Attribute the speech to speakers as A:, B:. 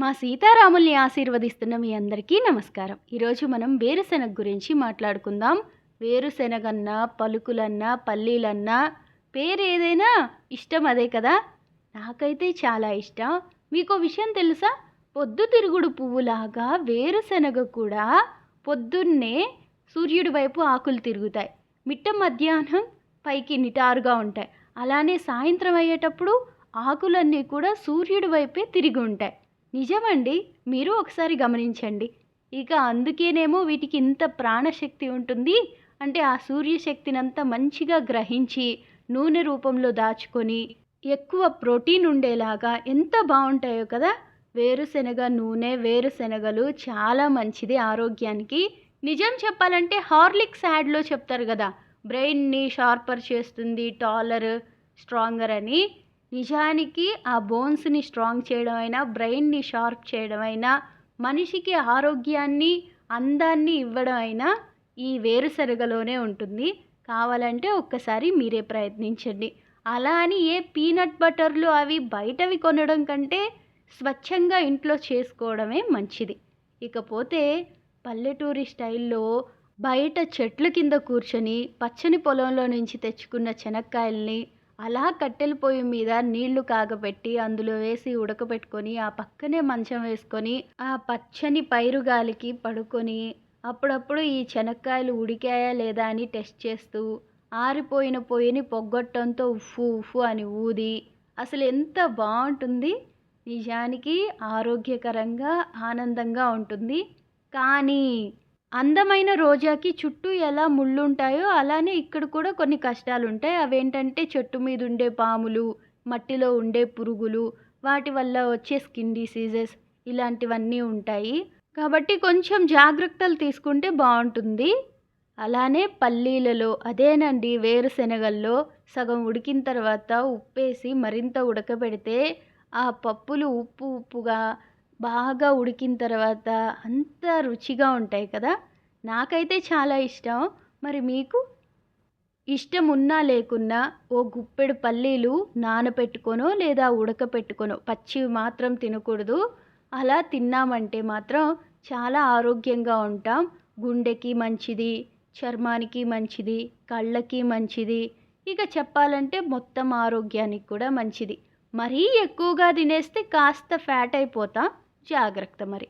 A: మా సీతారాముల్ని ఆశీర్వదిస్తున్న మీ అందరికీ నమస్కారం. ఈరోజు మనం వేరుశెనగ గురించి మాట్లాడుకుందాం. వేరుశెనగన్నా పలుకులన్నా పల్లీలన్నా పేరు ఏదైనా ఇష్టం అదే కదా? నాకైతే చాలా ఇష్టం. మీకు విషయం తెలుసా? పొద్దుతిరుగుడు పువ్వులాగా వేరుశెనగ కూడా పొద్దున్నే సూర్యుడి వైపు ఆకులు తిరుగుతాయి. మిట్ట మధ్యాహ్నం పైకి నిటారుగా ఉంటాయి. అలానే సాయంత్రం అయ్యేటప్పుడు ఆకులన్నీ కూడా సూర్యుడి వైపే తిరిగి ఉంటాయి. నిజమండి మీరు ఒకసారి గమనించండి. ఇక అందుకేనేమో వీటికి ఇంత ప్రాణశక్తి ఉంటుంది. అంటే ఆ సూర్యశక్తినంతా మంచిగా గ్రహించి నూనె రూపంలో దాచుకొని ఎక్కువ ప్రోటీన్ ఉండేలాగా ఎంత బాగుంటాయో కదా! వేరుశెనగ నూనె వేరుశెనగలు చాలా మంచిది ఆరోగ్యానికి. నిజం చెప్పాలంటే హార్లిక్స్ యాడ్లో చెప్తారు కదా! బ్రెయిన్ని షార్పర్ చేస్తుంది టాలర్ స్ట్రాంగర్ అని. నిజానికి ఆ బోన్స్ని స్ట్రాంగ్ చేయడం అయినా బ్రెయిన్ని షార్ప్ చేయడం అయినా మనిషికి ఆరోగ్యాన్ని అందాన్ని ఇవ్వడం అయినా ఈ వేరుశనగలోనే ఉంటుంది. కావాలంటే ఒక్కసారి మీరే ప్రయత్నించండి. అలా అని ఏ పీనట్ బటర్లు అవి బయటవి కొనడం కంటే స్వచ్ఛంగా ఇంట్లో చేసుకోవడమే మంచిది. ఇకపోతే పల్లెటూరి స్టైల్లో బయట చెట్ల కింద కూర్చొని పచ్చని పొలంలో నుంచి తెచ్చుకున్న శనక్కాయల్ని అలా కట్టెల పొయ్యి మీద నీళ్ళు కాగబెట్టి అందులో వేసి ఉడకబెట్టుకొని ఆ పక్కనే మంచం వేసుకొని ఆ పచ్చని పైరు గాలికి పడుకొని అప్పుడప్పుడు ఈ శనక్కాయలు ఉడికాయా లేదా అని టెస్ట్ చేస్తూ ఆరిపోయిన పొయ్యిని పొగ్గొట్టంతో ఉఫ్ఫు ఉఫ్ఫు అని ఊది. అసలు ఎంత బాగుంటుంది నిజానికి ఆరోగ్యకరంగా ఆనందంగా ఉంటుంది. కానీ అందమైన రోజాకి చుట్టూ ఎలా ముళ్ళుంటాయో అలానే ఇక్కడ కూడా కొన్ని కష్టాలు ఉంటాయి అవేంటంటే చెట్టు మీద ఉండే పాములు మట్టిలో ఉండే పురుగులు వాటి వల్ల వచ్చే స్కిన్ డిసీజెస్ ఇలాంటివన్నీ ఉంటాయి. కాబట్టి కొంచెం జాగ్రత్తలు తీసుకుంటే బాగుంటుంది. అలానే పల్లీలలో అదేనండి వేరుశెనగల్లో సగం ఉడికిన తర్వాత ఉప్పేసి మరింత ఉడకబెడితే ఆ పప్పులు ఉప్పు ఉప్పుగా బాగా ఉడికిన తర్వాత అంత రుచిగా ఉంటాయి కదా? నాకైతే చాలా ఇష్టం. మరి మీకు? ఇష్టం ఉన్నా లేకున్నా ఓ గుప్పెడు పల్లీలు నానపెట్టుకొనో లేదా ఉడకపెట్టుకొనో పచ్చివి మాత్రం తినకూడదు. అలా తిన్నామంటే మాత్రం చాలా ఆరోగ్యంగా ఉంటాం. గుండెకి మంచిది చర్మానికి మంచిది కళ్ళకి మంచిది. ఇక చెప్పాలంటే మొత్తం ఆరోగ్యానికి కూడా మంచిది. మరీ ఎక్కువగా తినేస్తే కాస్త ఫ్యాట్ అయిపోతాం. జాగ్రత్త మరి